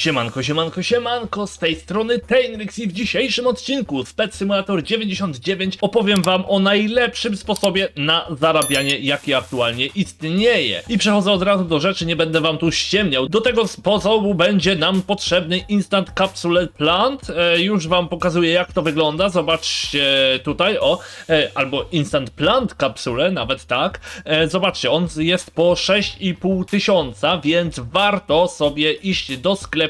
Siemanko, siemanko, siemanko, z tej strony Tainrix i w dzisiejszym odcinku z Pet Simulator 99 opowiem wam o najlepszym sposobie na zarabianie, jaki aktualnie istnieje. I przechodzę od razu do rzeczy, nie będę wam tu ściemniał. Do tego sposobu będzie nam potrzebny Instant Capsule Plant. E, już wam pokazuję jak to wygląda, zobaczcie tutaj, o, e, albo Instant Plant Capsule, nawet tak. E, zobaczcie, on jest po 6,5 tysiąca, więc warto sobie iść do sklepu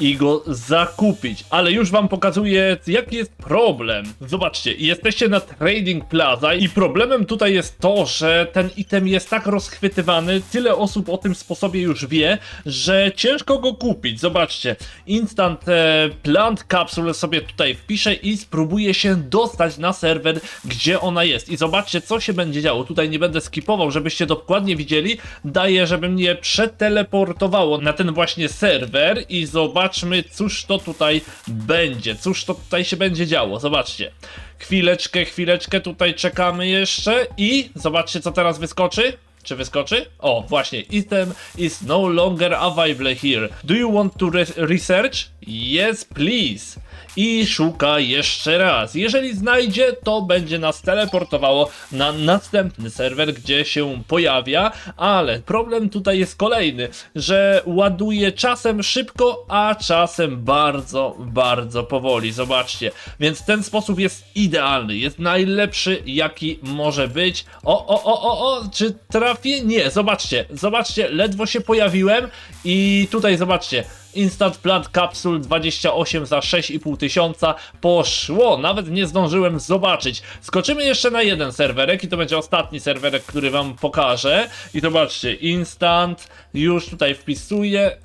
i go zakupić. Ale już wam pokazuję, jaki jest problem. Zobaczcie, jesteście na Trading Plaza i problemem tutaj jest to, że ten item jest tak rozchwytywany, tyle osób o tym sposobie już wie, że ciężko go kupić. Zobaczcie, Instant e, Plant Capsule sobie tutaj wpiszę i spróbuję się dostać na serwer, gdzie ona jest. I zobaczcie, co się będzie działo. Tutaj nie będę skipował, żebyście dokładnie widzieli. Daję, żeby mnie przeteleportowało na ten właśnie serwer i zobaczmy, cóż to tutaj będzie. Cóż to tutaj się będzie działo. Zobaczcie. Chwileczkę, chwileczkę, tutaj czekamy jeszcze i zobaczcie, co teraz wyskoczy. Czy wyskoczy? O, właśnie. Item is no longer available here. Do you want to re research? Yes, please. I szuka jeszcze raz. Jeżeli znajdzie, to będzie nas teleportowało na następny serwer, gdzie się pojawia, ale problem tutaj jest kolejny, że ładuje czasem szybko, a czasem bardzo, bardzo powoli. Zobaczcie. Więc ten sposób jest idealny, jest najlepszy, jaki może być. O, o, o, o, o, czy trafię? Nie, zobaczcie, zobaczcie, ledwo się pojawiłem i tutaj zobaczcie. Instant Plant Capsule 28 za 6,5 tysiąca poszło, nawet nie zdążyłem zobaczyć. Skoczymy jeszcze na jeden serwerek i to będzie ostatni serwerek, który wam pokażę. I zobaczcie, Instant, już tutaj wpisuję.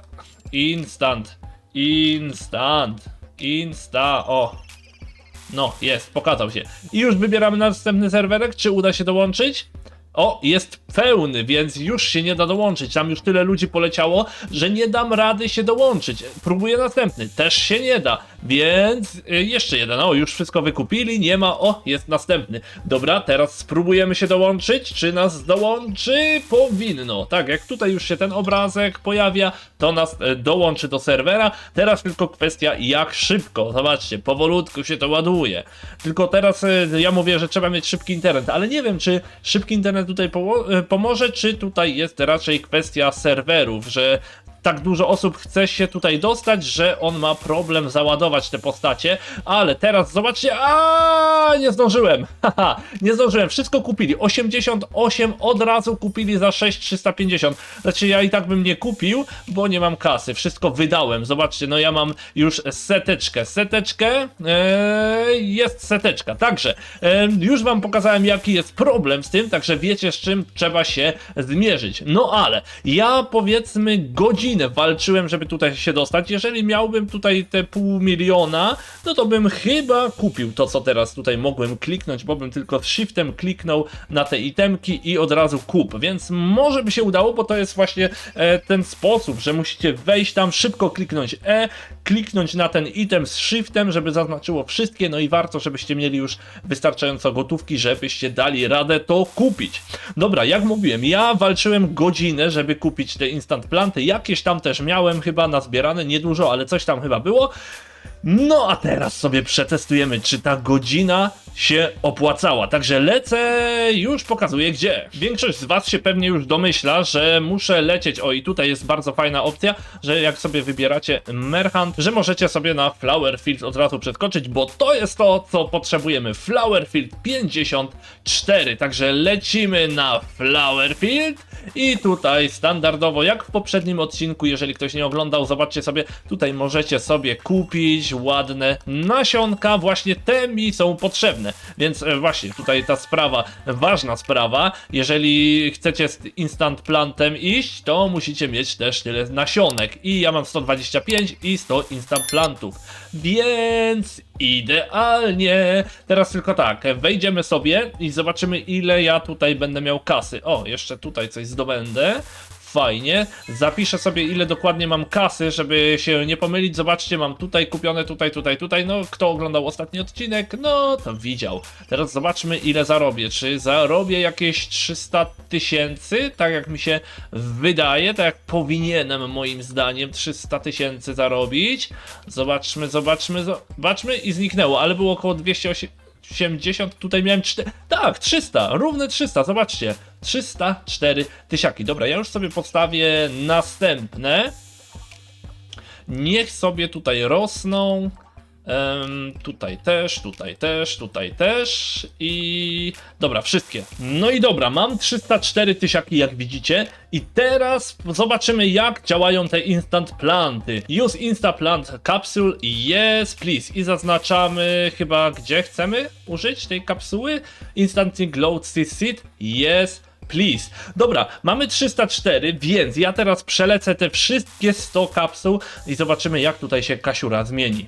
Instant, Instant, Insta, o. No, jest, pokazał się. I już wybieramy następny serwerek, czy uda się dołączyć? O, jest pełny, więc już się nie da dołączyć. Tam już tyle ludzi poleciało, że nie dam rady się dołączyć. Próbuję następny, też się nie da, więc y, jeszcze jeden. O, już wszystko wykupili, nie ma. O, jest następny. Dobra, teraz spróbujemy się dołączyć. Czy nas dołączy? Powinno. Tak, jak tutaj już się ten obrazek pojawia, to nas e, dołączy do serwera. Teraz tylko kwestia, jak szybko. Zobaczcie, powolutku się to ładuje. Tylko teraz e, ja mówię, że trzeba mieć szybki internet, ale nie wiem, czy szybki internet tutaj pomoże, czy tutaj jest raczej kwestia serwerów, że tak dużo osób chce się tutaj dostać, że on ma problem załadować te postacie, ale teraz zobaczcie, a nie zdążyłem, haha, nie zdążyłem, wszystko kupili, 88 od razu kupili za 6350, znaczy ja i tak bym nie kupił, bo nie mam kasy, wszystko wydałem, zobaczcie, no ja mam już seteczkę, seteczkę, eee, jest seteczka, także eee, już wam pokazałem jaki jest problem z tym, także wiecie z czym trzeba się zmierzyć, no ale ja powiedzmy godzinę walczyłem, żeby tutaj się dostać. Jeżeli miałbym tutaj te pół miliona, no to bym chyba kupił to, co teraz tutaj mogłem kliknąć, bo bym tylko shiftem kliknął na te itemki i od razu kup. Więc może by się udało, bo to jest właśnie e, ten sposób, że musicie wejść tam, szybko kliknąć E, kliknąć na ten item z shiftem, żeby zaznaczyło wszystkie, no i warto, żebyście mieli już wystarczająco gotówki, żebyście dali radę to kupić. Dobra, jak mówiłem, ja walczyłem godzinę, żeby kupić te instant planty, jakieś tam też miałem chyba nazbierane, niedużo, ale coś tam chyba było. No a teraz sobie przetestujemy, czy ta godzina się opłacała. Także lecę, już pokazuję gdzie. Większość z Was się pewnie już domyśla, że muszę lecieć. O, i tutaj jest bardzo fajna opcja, że jak sobie wybieracie Merchant, że możecie sobie na Flowerfield od razu przeskoczyć, bo to jest to, co potrzebujemy. Flowerfield 54. Także lecimy na Flowerfield i tutaj standardowo, jak w poprzednim odcinku, jeżeli ktoś nie oglądał, zobaczcie sobie, tutaj możecie sobie kupić ładne nasionka, właśnie te mi są potrzebne, więc e, właśnie tutaj ta sprawa, ważna sprawa, jeżeli chcecie z instant plantem iść, to musicie mieć też tyle nasionek i ja mam 125 i 100 instant plantów, więc idealnie. Teraz tylko tak, wejdziemy sobie i zobaczymy ile ja tutaj będę miał kasy. O, jeszcze tutaj coś zdobędę. Fajnie. Zapiszę sobie ile dokładnie mam kasy, żeby się nie pomylić. Zobaczcie, mam tutaj kupione, tutaj, tutaj, tutaj. No, kto oglądał ostatni odcinek, no to widział. Teraz zobaczmy ile zarobię. Czy zarobię jakieś 300 tysięcy, tak jak mi się wydaje, tak jak powinienem moim zdaniem 300 tysięcy zarobić. Zobaczmy, zobaczmy, zobaczmy i zniknęło, ale było około 280, tutaj miałem 4, tak, 300, równe 300, zobaczcie, 304 tysiaki. Dobra, ja już sobie postawię następne. Niech sobie tutaj rosną. Em, tutaj też, tutaj też, tutaj też i dobra, wszystkie. No i dobra, mam 304 tysiaki jak widzicie i teraz zobaczymy jak działają te instant planty. Use insta plant capsule, yes please i zaznaczamy chyba gdzie chcemy użyć tej kapsuły. Instantly glow seed, yes Please. Dobra, mamy 304, więc ja teraz przelecę te wszystkie 100 kapsuł i zobaczymy jak tutaj się kasiura zmieni.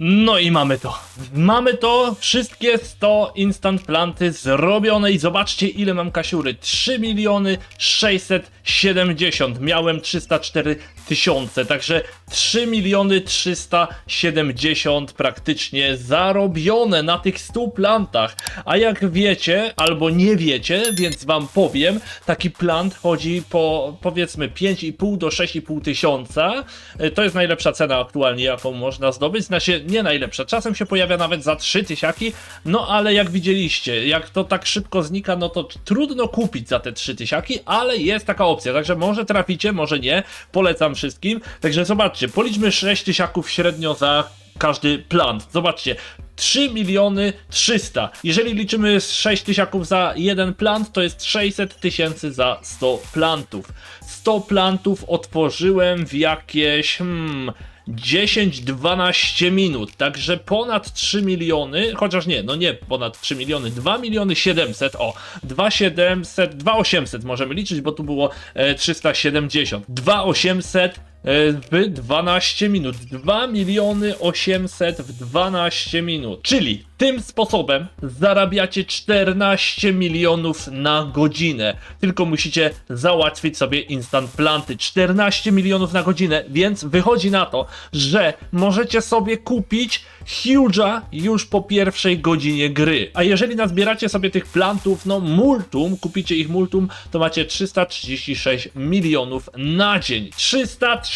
No i mamy to. Mamy to. Wszystkie 100 instant planty zrobione i zobaczcie ile mam kasiury. 3 miliony 670. Miałem 304 tysiące, także 3 miliony 370 praktycznie zarobione na tych 100 plantach. A jak wiecie, albo nie wiecie, więc wam powiem, taki plant chodzi po powiedzmy 5,5 do 6,5 tysiąca. E, To jest najlepsza cena aktualnie, jaką można zdobyć. Znaczy, nie najlepsza. Czasem się pojawia nawet za 3 tysiaki, no ale jak widzieliście, jak to tak szybko znika, no to trudno kupić za te 3 tysiaki, ale jest taka opcja, także może traficie, może nie. Polecam wszystkim. Także zobaczcie, policzmy 6 tysiaków średnio za każdy plant. Zobaczcie, 3 miliony 300. Jeżeli liczymy z 6 tysiaków za jeden plant, to jest 600 tysięcy za 100 plantów. 100 plantów otworzyłem w jakieś hmm, 10-12 minut, także ponad 3 miliony, chociaż nie, no nie ponad 3 miliony, 2 miliony 700, o, 2700, 2800 możemy liczyć, bo tu było e, 370, 2800 e, w 12 minut. 2 miliony 800 w 12 minut. Czyli tym sposobem zarabiacie 14 milionów na godzinę. Tylko musicie załatwić sobie instant planty. 14 milionów na godzinę, więc wychodzi na to, że możecie sobie kupić Huge'a już po pierwszej godzinie gry. A jeżeli nazbieracie sobie tych plantów, no multum, kupicie ich multum, to macie 336 milionów na dzień. 336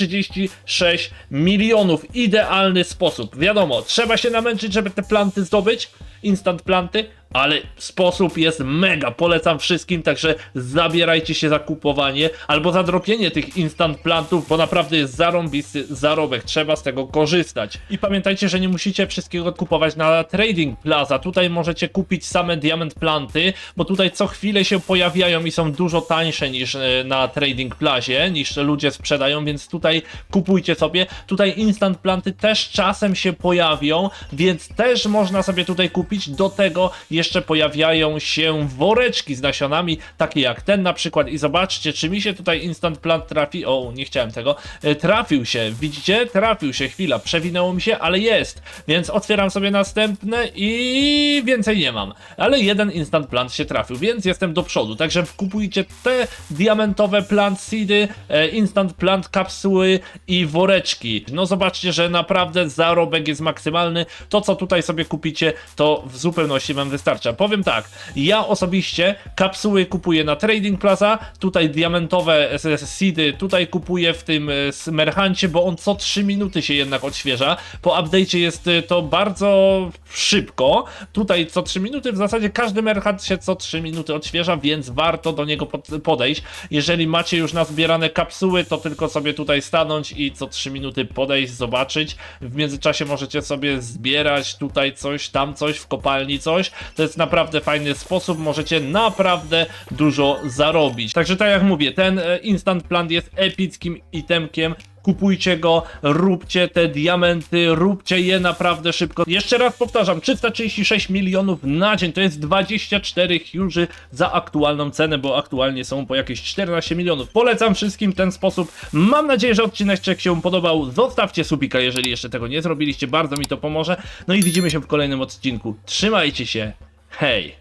milionów. Idealny sposób. Wiadomo, trzeba się namęczyć, żeby te planty zdobyć, instant planty, ale sposób jest mega, polecam wszystkim, także zabierajcie się za kupowanie albo za dropienie tych instant plantów, bo naprawdę jest zarąbisty zarobek, trzeba z tego korzystać. I pamiętajcie, że nie musicie wszystkiego kupować na Trading Plaza, tutaj możecie kupić same diament planty, bo tutaj co chwilę się pojawiają i są dużo tańsze niż e, na Trading Plazie, niż ludzie sprzedają, więc tutaj kupujcie sobie. Tutaj instant planty też czasem się pojawią, więc też można sobie tutaj kupić. Do tego jeszcze pojawiają się woreczki z nasionami, takie jak ten na przykład. I zobaczcie, czy mi się tutaj instant plant trafi. O, nie chciałem tego. E, Trafił się, widzicie? Trafił się, chwila, przewinęło mi się, ale jest. Więc otwieram sobie następne i więcej nie mam. Ale jeden instant plant się trafił, więc jestem do przodu. Także kupujcie te diamentowe plant seedy, e, instant plant kapsuły i woreczki. No zobaczcie, że naprawdę zarobek jest maksymalny. To co tutaj sobie kupicie, to w zupełności wam wystarcza. Powiem tak, ja osobiście kapsuły kupuję na Trading Plaza, tutaj diamentowe seedy tutaj kupuję w tym e, Smerhancie, bo on co 3 minuty się jednak odświeża. Po update'cie jest e, to bardzo szybko. Tutaj co 3 minuty, w zasadzie każdy merchant się co 3 minuty odświeża, więc warto do niego pod- podejść. Jeżeli macie już nazbierane kapsuły, to tylko sobie tutaj stanąć i co 3 minuty podejść, zobaczyć. W międzyczasie możecie sobie zbierać tutaj coś, tam coś, w kopalni coś. To jest naprawdę fajny sposób, możecie naprawdę dużo zarobić. Także tak jak mówię, ten e, instant plant jest epickim itemkiem. Kupujcie go, róbcie te diamenty, róbcie je naprawdę szybko. Jeszcze raz powtarzam, 336 milionów na dzień to jest 24 huge'y za aktualną cenę, bo aktualnie są po jakieś 14 milionów. Polecam wszystkim ten sposób. Mam nadzieję, że odcinek się podobał. Zostawcie subika, jeżeli jeszcze tego nie zrobiliście, bardzo mi to pomoże. No i widzimy się w kolejnym odcinku. Trzymajcie się, hej!